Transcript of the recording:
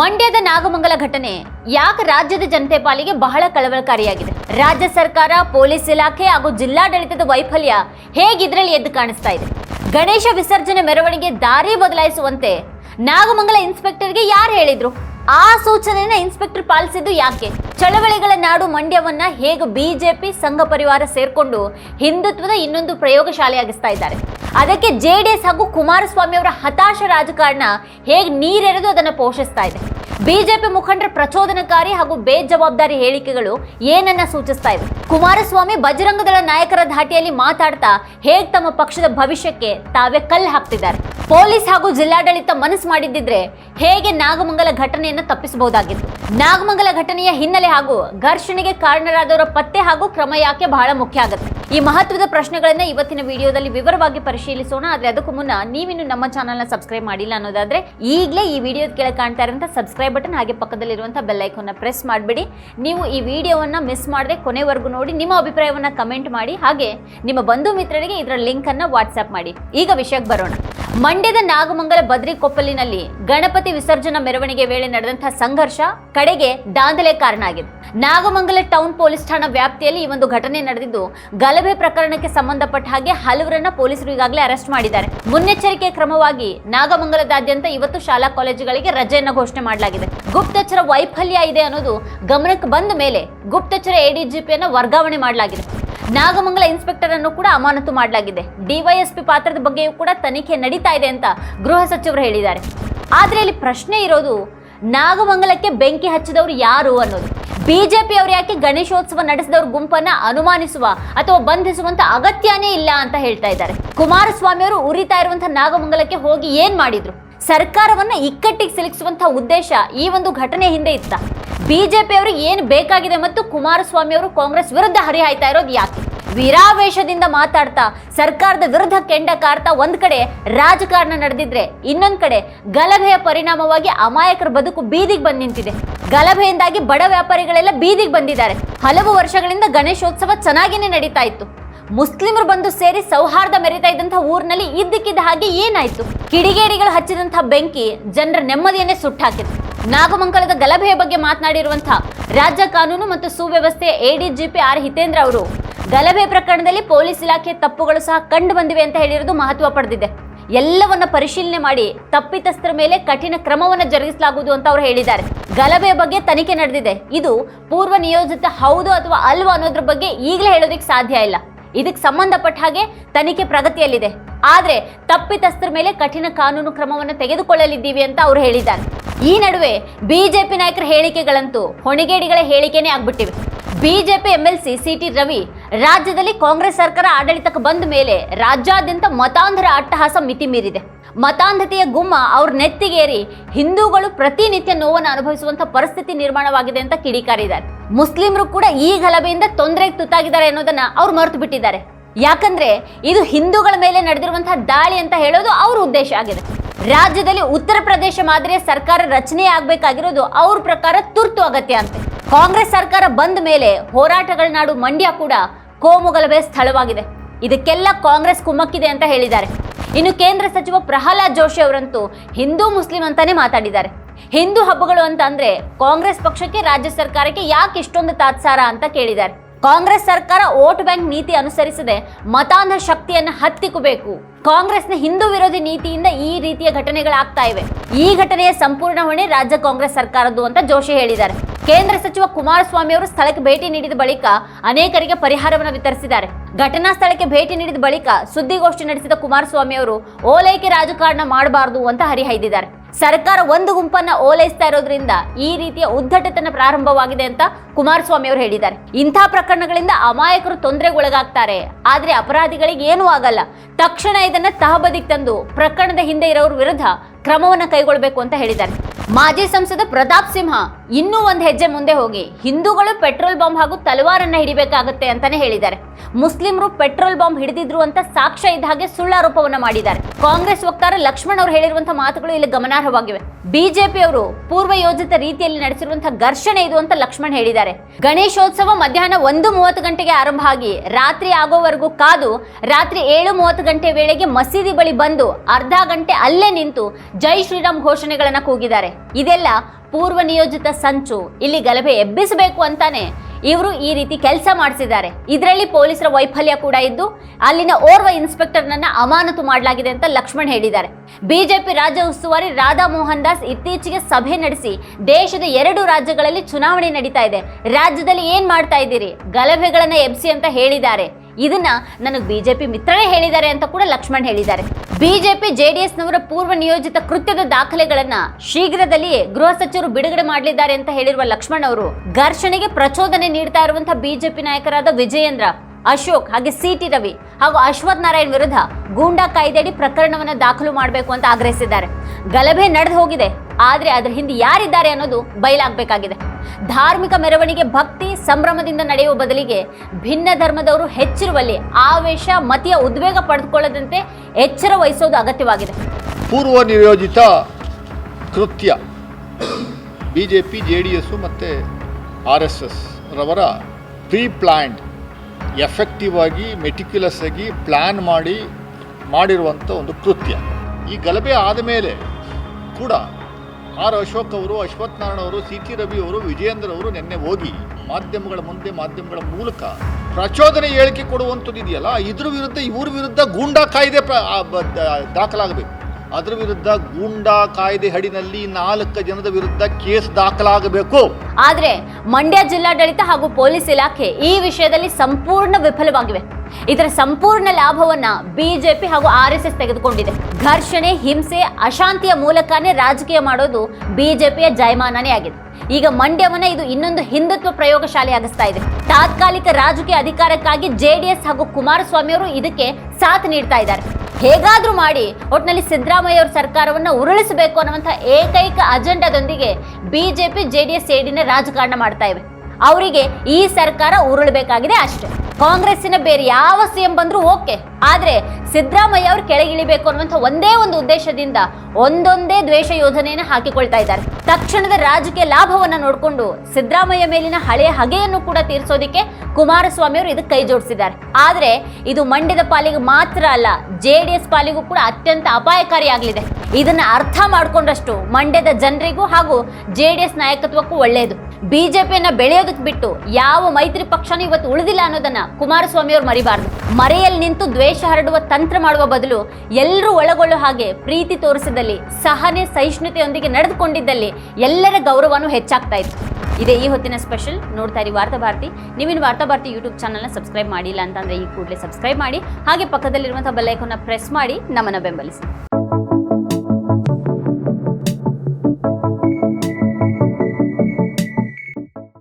ಮಂಡ್ಯದ ನಾಗಮಂಗಲ ಘಟನೆ ಯಾಕೆ ರಾಜ್ಯದ ಜನತೆ ಪಾಲಿಗೆ ಬಹಳ ಕಳವಳಕಾರಿಯಾಗಿದೆ? ರಾಜ್ಯ ಸರ್ಕಾರ, ಪೊಲೀಸ್ ಇಲಾಖೆ ಹಾಗೂ ಜಿಲ್ಲಾಡಳಿತದ ವೈಫಲ್ಯ ಹೇಗಿದ್ರಲ್ಲಿ ಎದ್ದು ಕಾಣಿಸ್ತಾ ಇದೆ? ಗಣೇಶ ವಿಸರ್ಜನೆ ಮೆರವಣಿಗೆ ದಾರಿ ಬದಲಾಯಿಸುವಂತೆ ನಾಗಮಂಗಲ ಇನ್ಸ್ಪೆಕ್ಟರ್ಗೆ ಯಾರು ಹೇಳಿದ್ರು? ಆ ಸೂಚನೆಯನ್ನ ಇನ್ಸ್ಪೆಕ್ಟರ್ ಪಾಲಿಸಿದ್ದು ಯಾಕೆ? ಚಳವಳಿಗಳ ನಾಡು ಮಂಡ್ಯವನ್ನ ಹೇಗೆ ಬಿಜೆಪಿ, ಸಂಘ ಪರಿವಾರ ಸೇರ್ಕೊಂಡು ಹಿಂದುತ್ವದ ಇನ್ನೊಂದು ಪ್ರಯೋಗಶಾಲೆಯಾಗಿಸ್ತಾ ಇದ್ದಾರೆ? ಅದಕ್ಕೆ ಜೆಡಿಎಸ್ ಹಾಗೂ ಕುಮಾರಸ್ವಾಮಿ ಅವರ ಹತಾಶ ರಾಜಕಾರಣ ಹೇಗೆ ನೀರೆರೆದು ಅದನ್ನು ಪೋಷಿಸ್ತಾ ಇದೆ? ಬಿಜೆಪಿ ಮುಖಂಡರ ಪ್ರಚೋದನಕಾರಿ ಹಾಗೂ ಬೇಜವಾಬ್ದಾರಿ ಹೇಳಿಕೆಗಳು ಏನನ್ನ ಸೂಚಿಸ್ತಾ ಇವೆ? ಕುಮಾರಸ್ವಾಮಿ ಬಜರಂಗದಳ ನಾಯಕರ ಧಾಟಿಯಲ್ಲಿ ಮಾತಾಡ್ತಾ ಹೇಗೆ ತಮ್ಮ ಪಕ್ಷದ ಭವಿಷ್ಯಕ್ಕೆ ತಾವೇ ಕಲ್ಲು ಹಾಕ್ತಿದ್ದಾರೆ? ಪೊಲೀಸ್ ಹಾಗೂ ಜಿಲ್ಲಾಡಳಿತ ಮನಸ್ಸು ಮಾಡಿದ್ದಿದ್ರೆ ಹೇಗೆ ನಾಗಮಂಗಲ ಘಟನೆಯನ್ನು ತಪ್ಪಿಸಬಹುದಾಗಿತ್ತು. ನಾಗಮಂಗಲ ಘಟನೆಯ ಹಿನ್ನೆಲೆ ಹಾಗೂ ಘರ್ಷಣೆಗೆ ಕಾರಣರಾದವರ ಪತ್ತೆ ಹಾಗೂ ಕ್ರಮ ಯಾಕೆ ಬಹಳ ಮುಖ್ಯ ಆಗುತ್ತೆ. ಈ ಮಹತ್ವದ ಪ್ರಶ್ನೆಗಳನ್ನ ಇವತ್ತಿನ ವಿಡಿಯೋದಲ್ಲಿ ವಿವರವಾಗಿ ಪರಿಶೀಲಿಸೋಣ. ಆದ್ರೆ ಅದಕ್ಕೂ ಮುನ್ನ ನೀವಿನ್ನು ನಮ್ಮ ಚಾನಲ್ನ ಸಬ್ಸ್ಕ್ರೈಬ್ ಮಾಡಿಲ್ಲ ಅನ್ನೋದಾದ್ರೆ ಈಗಲೇ ಈ ವಿಡಿಯೋದ ಕೆಳಗೆ ಕಾಣ್ತಾ ಇರುವಂತಹ ಸಬ್ಸ್ಕ್ರೈಬ್ ಬಟನ್ ಹಾಗೆ ಪಕ್ಕದಲ್ಲಿರುವಂತಹ ಬೆಲ್ ಐಕಾನ್ನ ಪ್ರೆಸ್ ಮಾಡಬೇಡಿ. ನೀವು ಈ ವಿಡಿಯೋವನ್ನ ಮಿಸ್ ಮಾಡದೆ ಕೊನೆವರೆಗೂ ನೋಡಿ ನಿಮ್ಮ ಅಭಿಪ್ರಾಯವನ್ನ ಕಮೆಂಟ್ ಮಾಡಿ. ಹಾಗೆ ನಿಮ್ಮ ಬಂಧು ಮಿತ್ರರಿಗೆ ಇದರ ಲಿಂಕ್ ಅನ್ನ ವಾಟ್ಸ್ಆಪ್ ಮಾಡಿ. ಈಗ ವಿಷಯಕ್ಕೆ ಬರೋಣ. ಮಂಡ್ಯದ ನಾಗಮಂಗಲ ಬದ್ರಿಕೊಪ್ಪಲಿನಲ್ಲಿ ಗಣಪತಿ ವಿಸರ್ಜನಾ ಮೆರವಣಿಗೆ ವೇಳೆ ನಡೆದಂತಹ ಸಂಘರ್ಷ ಕಡೆಗೆ ದಾಂಧಲೆ ಕಾರಣ ಆಗಿದೆ. ನಾಗಮಂಗಲ ಟೌನ್ ಪೊಲೀಸ್ ಠಾಣಾ ವ್ಯಾಪ್ತಿಯಲ್ಲಿ ಈ ಒಂದು ಘಟನೆ ನಡೆದಿದ್ದು, ಗಲಭೆ ಪ್ರಕರಣಕ್ಕೆ ಸಂಬಂಧಪಟ್ಟ ಹಾಗೆ ಹಲವರನ್ನ ಪೊಲೀಸರು ಈಗಾಗಲೇ ಅರೆಸ್ಟ್ ಮಾಡಿದ್ದಾರೆ. ಮುನ್ನೆಚ್ಚರಿಕೆ ಕ್ರಮವಾಗಿ ನಾಗಮಂಗಲದಾದ್ಯಂತ ಇವತ್ತು ಶಾಲಾ ಕಾಲೇಜುಗಳಿಗೆ ರಜೆಯನ್ನು ಘೋಷಣೆ ಮಾಡಲಾಗಿದೆ. ಗುಪ್ತಚರ ವೈಫಲ್ಯ ಇದೆ ಅನ್ನೋದು ಗಮನಕ್ಕೆ ಬಂದ ಮೇಲೆ ಗುಪ್ತಚರ ಎಡಿಜಿಪಿಯನ್ನು ವರ್ಗಾವಣೆ ಮಾಡಲಾಗಿದೆ. ನಾಗಮಂಗಲ ಇನ್ಸ್ಪೆಕ್ಟರ್ ಅನ್ನು ಕೂಡ ಅಮಾನತು ಮಾಡಲಾಗಿದೆ. ಡಿವೈಎಸ್ಪಿ ಪಾತ್ರದ ಬಗ್ಗೆಯೂ ಕೂಡ ತನಿಖೆ ನಡೀತಾ ಇದೆ ಅಂತ ಗೃಹ ಸಚಿವರು ಹೇಳಿದ್ದಾರೆ. ಆದರೆ ಇಲ್ಲಿ ಪ್ರಶ್ನೆ ಇರೋದು, ನಾಗಮಂಗಲಕ್ಕೆ ಬೆಂಕಿ ಹಚ್ಚಿದವರು ಯಾರು ಅನ್ನೋದು. ಬಿಜೆಪಿ ಅವರು ಯಾಕೆ ಗಣೇಶೋತ್ಸವ ನಡೆಸಿದವ್ರ ಗುಂಪನ್ನ ಅನುಮಾನಿಸುವ ಅಥವಾ ಬಂಧಿಸುವಂತ ಅಗತ್ಯನೇ ಇಲ್ಲ ಅಂತ ಹೇಳ್ತಾ ಇದ್ದಾರೆ. ಕುಮಾರಸ್ವಾಮಿ ಅವರು ಉರಿತಾ ಇರುವಂತಹ ನಾಗಮಂಗಲಕ್ಕೆ ಹೋಗಿ ಏನ್ ಮಾಡಿದ್ರು? ಸರ್ಕಾರವನ್ನ ಇಕ್ಕಟ್ಟಿಗೆ ಸಿಲುಕಿಸುವಂತಹ ಉದ್ದೇಶ ಈ ಒಂದು ಘಟನೆ ಹಿಂದೆ ಇತ್ತ? ಬಿಜೆಪಿ ಅವರಿಗೆ ಏನು ಬೇಕಾಗಿದೆ ಮತ್ತು ಕುಮಾರಸ್ವಾಮಿ ಅವರು ಕಾಂಗ್ರೆಸ್ ವಿರುದ್ಧ ಹರಿಹಾಯ್ತಾ ಇರೋದು ಯಾಕೆ? ವಿರಾವೇಶದಿಂದ ಮಾತಾಡ್ತಾ, ಸರ್ಕಾರದ ವಿರುದ್ಧ ಕೆಂಡ ಕಾರ್ತಾ ಒಂದ್ ಕಡೆ ರಾಜಕಾರಣ ನಡೆದಿದ್ರೆ ಇನ್ನೊಂದ್ ಕಡೆ ಗಲಭೆಯ ಪರಿಣಾಮವಾಗಿ ಅಮಾಯಕರ ಬದುಕು ಬೀದಿಗೆ ಬಂದ್ ನಿಂತಿದೆ. ಗಲಭೆಯಿಂದಾಗಿ ಬಡ ವ್ಯಾಪಾರಿಗಳೆಲ್ಲ ಬೀದಿಗೆ ಬಂದಿದ್ದಾರೆ. ಹಲವು ವರ್ಷಗಳಿಂದ ಗಣೇಶೋತ್ಸವ ಚೆನ್ನಾಗಿನೇ ನಡೀತಾ ಇತ್ತು. ಮುಸ್ಲಿಮರು ಬಂದು ಸೇರಿ ಸೌಹಾರ್ದ ಮೆರಿತಾ ಇದ್ದಂತಹ ಊರಿನಲ್ಲಿ ಇದ್ದಕ್ಕಿದ್ದ ಹಾಗೆ ಏನಾಯ್ತು? ಕಿಡಿಗೇಡಿಗಳು ಹಚ್ಚಿದಂತಹ ಬೆಂಕಿ ಜನರ ನೆಮ್ಮದಿಯನ್ನೇ ಸುಟ್ಟಾಕಿತು ನಾಗಮಂಗಲದ ಗಲಭೆಯ ಬಗ್ಗೆ ಮಾತನಾಡಿರುವಂತಹ ರಾಜ್ಯ ಕಾನೂನು ಮತ್ತು ಸುವ್ಯವಸ್ಥೆ ಎಡಿಜಿಪಿ ಆರ್ ಹಿತೇಂದ್ರ ಅವರು, ಗಲಭೆ ಪ್ರಕರಣದಲ್ಲಿ ಪೊಲೀಸ್ ಇಲಾಖೆ ತಪ್ಪುಗಳು ಸಹ ಕಂಡು ಬಂದಿವೆ ಅಂತ ಹೇಳಿರೋದು ಮಹತ್ವ ಪಡೆದಿದೆ. ಎಲ್ಲವನ್ನ ಪರಿಶೀಲನೆ ಮಾಡಿ ತಪ್ಪಿತಸ್ಥರ ಮೇಲೆ ಕಠಿಣ ಕ್ರಮವನ್ನು ಜರುಗಿಸಲಾಗುವುದು ಅಂತ ಅವರು ಹೇಳಿದ್ದಾರೆ. ಗಲಭೆ ಬಗ್ಗೆ ತನಿಖೆ ನಡೆದಿದೆ. ಇದು ಪೂರ್ವ ನಿಯೋಜಿತ ಹೌದು ಅಥವಾ ಅಲ್ವಾ ಅನ್ನೋದ್ರ ಬಗ್ಗೆ ಈಗಲೇ ಹೇಳೋದಕ್ಕೆ ಸಾಧ್ಯ ಇಲ್ಲ. ಇದಕ್ಕೆ ಸಂಬಂಧಪಟ್ಟ ಹಾಗೆ ತನಿಖೆ ಪ್ರಗತಿಯಲ್ಲಿದೆ. ಆದರೆ ತಪ್ಪಿತಸ್ಥರ ಮೇಲೆ ಕಠಿಣ ಕಾನೂನು ಕ್ರಮವನ್ನು ತೆಗೆದುಕೊಳ್ಳಲಿದ್ದೀವಿ ಅಂತ ಅವರು ಹೇಳಿದ್ದಾರೆ. ಈ ನಡುವೆ ಬಿಜೆಪಿ ನಾಯಕರ ಹೇಳಿಕೆಗಳಂತೂ ಹೊಣೆಗೇಡಿಗಳ ಹೇಳಿಕೆನೇ ಆಗ್ಬಿಟ್ಟಿವೆ. BJP MLC C T Ravi, ರಾಜ್ಯದಲ್ಲಿ ಕಾಂಗ್ರೆಸ್ ಸರ್ಕಾರ ಆಡಳಿತಕ್ಕೆ ಬಂದ ಮೇಲೆ ರಾಜ್ಯಾದ್ಯಂತ ಮತಾಂಧರ ಅಟ್ಟಹಾಸ ಮಿತಿ ಮೀರಿದೆ. ಮತಾಂಧತೆಯ ಗುಮ್ಮ ಅವ್ರ ನೆತ್ತಿಗೇರಿ ಹಿಂದೂಗಳು ಪ್ರತಿನಿತ್ಯ ನೋವನ್ನು ಅನುಭವಿಸುವಂತ ಪರಿಸ್ಥಿತಿ ನಿರ್ಮಾಣವಾಗಿದೆ ಅಂತ ಕಿಡಿಕಾರಿದ್ದಾರೆ ಮುಸ್ಲಿಮರು ಕೂಡ ಈ ಗಲಭೆಯಿಂದ ತೊಂದರೆಗೆ ತುತ್ತಾಗಿದ್ದಾರೆ ಅನ್ನೋದನ್ನ ಅವ್ರು ಮರೆತು ಬಿಟ್ಟಿದ್ದಾರೆ. ಯಾಕಂದ್ರೆ ಇದು ಹಿಂದೂಗಳ ಮೇಲೆ ನಡೆದಿರುವಂತಹ ದಾಳಿ ಅಂತ ಹೇಳೋದು ಅವ್ರ ಉದ್ದೇಶ ಆಗಿದೆ. ರಾಜ್ಯದಲ್ಲಿ ಉತ್ತರ ಪ್ರದೇಶ ಮಾದರಿಯ ಸರ್ಕಾರ ರಚನೆ ಆಗಬೇಕಾಗಿರೋದು ಅವ್ರ ಪ್ರಕಾರ ತುರ್ತು ಅಗತ್ಯ ಅಂತೆ. ಕಾಂಗ್ರೆಸ್ ಸರ್ಕಾರ ಬಂದ ಮೇಲೆ ಹೋರಾಟಗಳ ನಾಡು ಮಂಡ್ಯ ಕೂಡ ಕೋಮು ಗಲಭೆ ಸ್ಥಳವಾಗಿದೆ. ಇದಕ್ಕೆಲ್ಲ ಕಾಂಗ್ರೆಸ್ ಕುಮ್ಮಕ್ಕಿದೆ ಅಂತ ಹೇಳಿದ್ದಾರೆ. ಇನ್ನು ಕೇಂದ್ರ ಸಚಿವ ಪ್ರಹ್ಲಾದ್ ಜೋಶಿ ಅವರಂತೂ ಹಿಂದೂ ಮುಸ್ಲಿಂ ಅಂತಾನೆ ಮಾತಾಡಿದ್ದಾರೆ. ಹಿಂದೂ ಹಬ್ಬಗಳು ಅಂತ ಕಾಂಗ್ರೆಸ್ ಪಕ್ಷಕ್ಕೆ ರಾಜ್ಯ ಸರ್ಕಾರಕ್ಕೆ ಯಾಕೆ ಇಷ್ಟೊಂದು ತಾತ್ಸಾರ ಅಂತ ಕೇಳಿದ್ದಾರೆ. ಕಾಂಗ್ರೆಸ್ ಸರ್ಕಾರ ವೋಟ್ ಬ್ಯಾಂಕ್ ನೀತಿ ಅನುಸರಿಸದೆ ಮತಾಂಧ ಶಕ್ತಿಯನ್ನು ಹತ್ತಿಕ್ಕಬೇಕು. ಕಾಂಗ್ರೆಸ್ನ ಹಿಂದೂ ವಿರೋಧಿ ನೀತಿಯಿಂದ ಈ ರೀತಿಯ ಘಟನೆಗಳಾಗ್ತಾ ಇವೆ. ಈ ಘಟನೆಯ ಸಂಪೂರ್ಣ ಹೊಣೆ ರಾಜ್ಯ ಕಾಂಗ್ರೆಸ್ ಸರ್ಕಾರದ್ದು ಅಂತ ಜೋಶಿ ಹೇಳಿದ್ದಾರೆ. ಕೇಂದ್ರ ಸಚಿವ ಕುಮಾರಸ್ವಾಮಿ ಅವರು ಸ್ಥಳಕ್ಕೆ ಭೇಟಿ ನೀಡಿದ ಬಳಿಕ ಅನೇಕರಿಗೆ ಪರಿಹಾರವನ್ನು ವಿತರಿಸಿದ್ದಾರೆ. ಘಟನಾ ಸ್ಥಳಕ್ಕೆ ಭೇಟಿ ನೀಡಿದ ಬಳಿಕ ಸುದ್ದಿಗೋಷ್ಠಿ ನಡೆಸಿದ ಕುಮಾರಸ್ವಾಮಿ ಅವರು ಓಲೈಕೆ ರಾಜಕಾರಣ ಮಾಡಬಾರದು ಅಂತ ಹರಿಹೈದಿದ್ದಾರೆ ಸರ್ಕಾರ ಒಂದು ಗುಂಪನ್ನ ಓಲೈಸ್ತಾ ಇರೋದ್ರಿಂದ ಈ ರೀತಿಯ ಉದ್ದಟತನ ಪ್ರಾರಂಭವಾಗಿದೆ ಅಂತ ಕುಮಾರಸ್ವಾಮಿ ಅವರು ಹೇಳಿದ್ದಾರೆ. ಇಂಥ ಪ್ರಕರಣಗಳಿಂದ ಅಮಾಯಕರು ತೊಂದರೆಗೊಳಗಾಗ್ತಾರೆ. ಆದ್ರೆ ಅಪರಾಧಿಗಳಿಗೆ ಏನೂ ಆಗಲ್ಲ. ತಕ್ಷಣ ಇದನ್ನ ತಹಬದಿಗೆ ತಂದು ಪ್ರಕರಣದ ಹಿಂದೆ ಇರೋರ ವಿರುದ್ಧ ಕ್ರಮವನ್ನ ಕೈಗೊಳ್ಳಬೇಕು ಅಂತ ಹೇಳಿದ್ದಾರೆ. ಮಾಜಿ ಸಂಸದ ಪ್ರತಾಪ್ ಸಿಂಹ ಇನ್ನೂ ಒಂದು ಹೆಜ್ಜೆ ಮುಂದೆ ಹೋಗಿ ಹಿಂದೂಗಳು ಪೆಟ್ರೋಲ್ ಬಾಂಬ್ ಹಾಗೂ ತಲವಾರನ್ನ ಹಿಡಿಬೇಕಾಗುತ್ತೆ ಅಂತಾನೆ ಹೇಳಿದ್ದಾರೆ. ಮುಸ್ಲಿಮರು ಪೆಟ್ರೋಲ್ ಬಾಂಬ್ ಹಿಡಿದಿದ್ರು ಅಂತ ಸಾಕ್ಷ್ಯ ಇದ್ದ ಹಾಗೆ ಸುಳ್ಳಾರೋಪವನ್ನ ಮಾಡಿದ್ದಾರೆ. ಕಾಂಗ್ರೆಸ್ ವಕ್ತಾರ ಲಕ್ಷ್ಮಣ್ ಅವರು ಹೇಳಿರುವಂತಹ ಮಾತುಗಳು ಇಲ್ಲಿ ಗಮನಾರ್ಹವಾಗಿವೆ. ಬಿಜೆಪಿ ಅವರು ಪೂರ್ವ ಯೋಜಿತ ರೀತಿಯಲ್ಲಿ ನಡೆಸಿರುವಂತಹ ಘರ್ಷಣೆ ಇದು ಅಂತ ಲಕ್ಷ್ಮಣ್ ಹೇಳಿದ್ದಾರೆ. ಗಣೇಶೋತ್ಸವ ಮಧ್ಯಾಹ್ನ ಒಂದು ಮೂವತ್ತು ಗಂಟೆಗೆ ಆರಂಭ ಆಗಿ ರಾತ್ರಿ ಆಗೋವರೆಗೂ ಕಾದು ರಾತ್ರಿ ಏಳು ಮೂವತ್ತು ಗಂಟೆ ವೇಳೆಗೆ ಮಸೀದಿ ಬಳಿ ಬಂದು ಅರ್ಧ ಗಂಟೆ ಅಲ್ಲೇ ನಿಂತು ಜೈ ಶ್ರೀರಾಮ್ ಘೋಷಣೆಗಳನ್ನು ಕೂಗಿದ್ದಾರೆ. ಇದೆಲ್ಲ ಪೂರ್ವ ನಿಯೋಜಿತ ಸಂಚು ಇಲ್ಲಿ ಗಲಭೆ ಎಬ್ಬಿಸಬೇಕು ಅಂತಾನೆ ಇವರು ಈ ರೀತಿ ಕೆಲಸ ಮಾಡಿಸಿದ್ದಾರೆ. ಇದರಲ್ಲಿ ಪೊಲೀಸರ ವೈಫಲ್ಯ ಕೂಡ ಇದ್ದು, ಅಲ್ಲಿನ ಓರ್ವ ಇನ್ಸ್ಪೆಕ್ಟರ್ನನ್ನ ಅಮಾನತು ಮಾಡಲಾಗಿದೆ ಅಂತ ಲಕ್ಷ್ಮಣ್ ಹೇಳಿದ್ದಾರೆ. ಬಿಜೆಪಿ ರಾಜ್ಯ ಉಸ್ತುವಾರಿ ರಾಧಾ ಮೋಹನ್ ದಾಸ್ ಇತ್ತೀಚೆಗೆ ಸಭೆ ನಡೆಸಿ ದೇಶದ ಎರಡು ರಾಜ್ಯಗಳಲ್ಲಿ ಚುನಾವಣೆ ನಡೀತಾ ಇದೆ. ರಾಜ್ಯದಲ್ಲಿ ಏನ್ ಮಾಡ್ತಾ ಇದ್ದೀರಿ? ಗಲಭೆಗಳನ್ನ ಎಬ್ಸಿ ಅಂತ ಹೇಳಿದ್ದಾರೆ. ಇದನ್ನ ನನಗೆ ಬಿಜೆಪಿ ಮಿತ್ರರೇ ಹೇಳಿದ್ದಾರೆ ಅಂತ ಕೂಡ ಲಕ್ಷ್ಮಣ್ ಹೇಳಿದ್ದಾರೆ. ಬಿಜೆಪಿ ಜೆಡಿಎಸ್ನವರ ಪೂರ್ವ ನಿಯೋಜಿತ ಕೃತ್ಯದ ದಾಖಲೆಗಳನ್ನ ಶೀಘ್ರದಲ್ಲಿಯೇ ಗೃಹ ಸಚಿವರು ಬಿಡುಗಡೆ ಮಾಡಲಿದ್ದಾರೆ ಅಂತ ಹೇಳಿರುವ ಲಕ್ಷ್ಮಣ್ ಅವರು, ಘರ್ಷಣೆಗೆ ಪ್ರಚೋದನೆ ನೀಡ್ತಾ ಇರುವಂತಹ ಬಿಜೆಪಿ ನಾಯಕರಾದ ವಿಜಯೇಂದ್ರ, ಅಶೋಕ್ ಹಾಗೆ ಸಿ ಟಿ ರವಿ ಹಾಗೂ ಅಶ್ವಥ್ ನಾರಾಯಣ್ ವಿರುದ್ಧ ಗೂಂಡಾ ಕಾಯ್ದೆಯಡಿ ಪ್ರಕರಣವನ್ನು ದಾಖಲು ಮಾಡಬೇಕು ಅಂತ ಆಗ್ರಹಿಸಿದ್ದಾರೆ. ಗಲಭೆ ನಡೆದು ಹೋಗಿದೆ. ಆದ್ರೆ ಅದರ ಹಿಂದೆ ಯಾರಿದ್ದಾರೆ ಅನ್ನೋದು ಬಯಲಾಗಬೇಕಾಗಿದೆ. ಧಾರ್ಮಿಕ ಮೆರವಣಿಗೆ ಭಕ್ತಿ ಸಂಭ್ರಮದಿಂದ ನಡೆಯುವ ಬದಲಿಗೆ ಭಿನ್ನ ಧರ್ಮದವರು ಹೆಚ್ಚಿರುವಲ್ಲಿ ಆವೇಶ, ಮತಿಯ ಉದ್ವೇಗ ಪಡೆದುಕೊಳ್ಳದಂತೆ ಎಚ್ಚರ ವಹಿಸೋದು ಅಗತ್ಯವಾಗಿದೆ. ಪೂರ್ವ ನಿಯೋಜಿತ ಕೃತ್ಯ. B J P J D S ಮತ್ತು ಆರ್ ಎಸ್ ಎಸ್ ರವರ ಪ್ರೀ ಪ್ಲ್ಯಾಂಡ್ ಎಫೆಕ್ಟಿವ್ ಆಗಿ ಮೆಟಿಕ್ಯುಲಸ್ ಆಗಿ ಪ್ಲ್ಯಾನ್ ಮಾಡಿ ಮಾಡಿರುವಂಥ ಒಂದು ಕೃತ್ಯ. ಈ ಗಲಭೆ ಆದ ಮೇಲೆ ಕೂಡ ಆರ್ ಅಶೋಕ್ ಅವರು ಅಶ್ವಥ್ ನಾರಾಯಣ ಅವರು ಸಿ ಟಿ ರವಿ ಅವರು, ವಿಜಯೇಂದ್ರ ಅವರು ನಿನ್ನೆ ಹೋಗಿ ಮಾಧ್ಯಮಗಳ ಮುಂದೆ, ಮಾಧ್ಯಮಗಳ ಮೂಲಕ ಪ್ರಚೋದನೆ ಹೇಳಿಕೆ ಕೊಡುವಂಥದ್ದು ಇದೆಯಲ್ಲ, ಇದ್ರ ವಿರುದ್ಧ, ಇವ್ರ ವಿರುದ್ಧ ಗೂಂಡಾ ಕಾಯ್ದೆ ದಾಖಲಾಗಬೇಕು. ಅದರ ವಿರುದ್ಧ ಗೂಂಡಾ ಕಾಯ್ದೆ ಹಡಿನಲ್ಲಿ ನಾಲ್ಕು ಜನದ ವಿರುದ್ಧ ಕೇಸ್ ದಾಖಲಾಗಬೇಕು. ಆದ್ರೆ ಮಂಡ್ಯ ಜಿಲ್ಲಾಡಳಿತ ಹಾಗೂ ಪೊಲೀಸ್ ಇಲಾಖೆ ಈ ವಿಷಯದಲ್ಲಿ ಸಂಪೂರ್ಣ ವಿಫಲವಾಗಿವೆ. ಇದರ ಸಂಪೂರ್ಣ ಲಾಭವನ್ನ ಬಿಜೆಪಿ ಹಾಗೂ ಆರ್ ಎಸ್ ಎಸ್ ತೆಗೆದುಕೊಂಡಿದೆ. ಘರ್ಷಣೆ, ಹಿಂಸೆ, ಅಶಾಂತಿಯ ಮೂಲಕನೇ ರಾಜಕೀಯ ಮಾಡೋದು ಬಿಜೆಪಿಯ ಜಯಮಾನನೇ ಆಗಿದೆ. ಈಗ ಮಂಡ್ಯವನ್ನ ಇದು ಇನ್ನೊಂದು ಹಿಂದುತ್ವ ಪ್ರಯೋಗಶಾಲೆಯಾಗಿಸ್ತಾ ಇದೆ. ತಾತ್ಕಾಲಿಕ ರಾಜಕೀಯ ಅಧಿಕಾರಕ್ಕಾಗಿ ಜೆಡಿಎಸ್ ಹಾಗೂ ಕುಮಾರಸ್ವಾಮಿ ಅವರು ಇದಕ್ಕೆ ಸಾಥ್ ನೀಡ್ತಾ ಇದ್ದಾರೆ. ಹೇಗಾದ್ರೂ ಮಾಡಿ ಒಟ್ನಲ್ಲಿ ಸಿದ್ದರಾಮಯ್ಯ ಅವರ ಸರ್ಕಾರವನ್ನ ಉರುಳಿಸಬೇಕು ಅನ್ನುವಂಥ ಏಕೈಕ ಅಜೆಂಡಾದೊಂದಿಗೆ ಬಿಜೆಪಿ ಜೆಡಿಎಸ್ ಸೇಡಿನ ರಾಜಕಾರಣ ಮಾಡ್ತಾ ಇವೆ. ಅವರಿಗೆ ಈ ಸರ್ಕಾರ ಉರುಳಬೇಕಾಗಿದೆ ಅಷ್ಟೇ. ಕಾಂಗ್ರೆಸ್ಸಿನ ಬೇರೆ ಯಾವ ಸಿಎಂ ಬಂದ್ರು ಓಕೆ. ಆದ್ರೆ ಸಿದ್ದರಾಮಯ್ಯ ಅವರು ಕೆಳಗಿಳಿಬೇಕು ಅನ್ನುವಂಥ ಒಂದೇ ಒಂದು ಉದ್ದೇಶದಿಂದ ಒಂದೊಂದೇ ದ್ವೇಷ ಯೋಜನೆಯನ್ನು ಹಾಕಿಕೊಳ್ತಾ ಇದ್ದಾರೆ. ತಕ್ಷಣದ ರಾಜಕೀಯ ಲಾಭವನ್ನ ನೋಡಿಕೊಂಡು ಸಿದ್ದರಾಮಯ್ಯ ಮೇಲಿನ ಹಳೆಯ ಹಗೆಯನ್ನು ಕೂಡ ತೀರಿಸೋದಿಕ್ಕೆ ಕುಮಾರಸ್ವಾಮಿ ಅವರು ಇದಕ್ಕೆ ಕೈ ಜೋಡಿಸಿದ್ದಾರೆ. ಆದ್ರೆ ಇದು ಮಂಡ್ಯದ ಪಾಲಿಗೆ ಮಾತ್ರ ಅಲ್ಲ, ಜೆ ಡಿ ಎಸ್ ಪಾಲಿಗೂ ಕೂಡ ಅತ್ಯಂತ ಅಪಾಯಕಾರಿಯಾಗಲಿದೆ ಇದನ್ನ ಅರ್ಥ ಮಾಡಿಕೊಂಡಷ್ಟು ಮಂಡ್ಯದ ಜನರಿಗೂ ಹಾಗೂ ಜೆಡಿಎಸ್ ನಾಯಕತ್ವಕ್ಕೂ ಒಳ್ಳೆಯದು ಬಿಜೆಪಿಯನ್ನ ಬೆಳೆಯೋದಕ್ಕೆ ಬಿಟ್ಟು ಯಾವ ಮೈತ್ರಿ ಪಕ್ಷನೂ ಇವತ್ತು ಉಳಿದಿಲ್ಲ ಅನ್ನೋದನ್ನ ಕುಮಾರಸ್ವಾಮಿ ಅವರು ಮರಿಬಾರ್ದು. ಮರೆಯಲ್ಲಿ ನಿಂತು ದ್ವೇಷ ಹರಡುವ ತಂತ್ರ ಮಾಡುವ ಬದಲು ಎಲ್ಲರೂ ಒಳಗೊಳ್ಳೋ ಹಾಗೆ ಪ್ರೀತಿ ತೋರಿಸಿದಲ್ಲಿ, ಸಹನೆ, ಸಹಿಷ್ಣುತೆಯೊಂದಿಗೆ ನಡೆದುಕೊಂಡಿದ್ದಲ್ಲಿ ಎಲ್ಲರ ಗೌರವನೂ ಹೆಚ್ಚಾಗ್ತಾ ಇತ್ತು. ಇದೇ ಈ ಹೊತ್ತಿನ ಸ್ಪೆಷಲ್. ನೋಡ್ತಾ ಇರಿ ವಾರ್ತಾ ಭಾರತಿ. ನೀವಿನ ವಾರ್ತಾ ಭಾರತಿ ಯೂಟ್ಯೂಬ್ ಚಾನಲ್ನ ಸಬ್ಸ್ಕ್ರೈಬ್ ಮಾಡಿಲ್ಲ ಅಂತಂದ್ರೆ ಈ ಕೂಡಲೇ ಸಬ್ಸ್ಕ್ರೈಬ್ ಮಾಡಿ, ಹಾಗೆ ಪಕ್ಕದಲ್ಲಿರುವಂಥ ಬೆಲ್ಲೈಕನ್ನ ಪ್ರೆಸ್ ಮಾಡಿ ನಮ್ಮನ್ನ ಬೆಂಬಲಿಸಿ.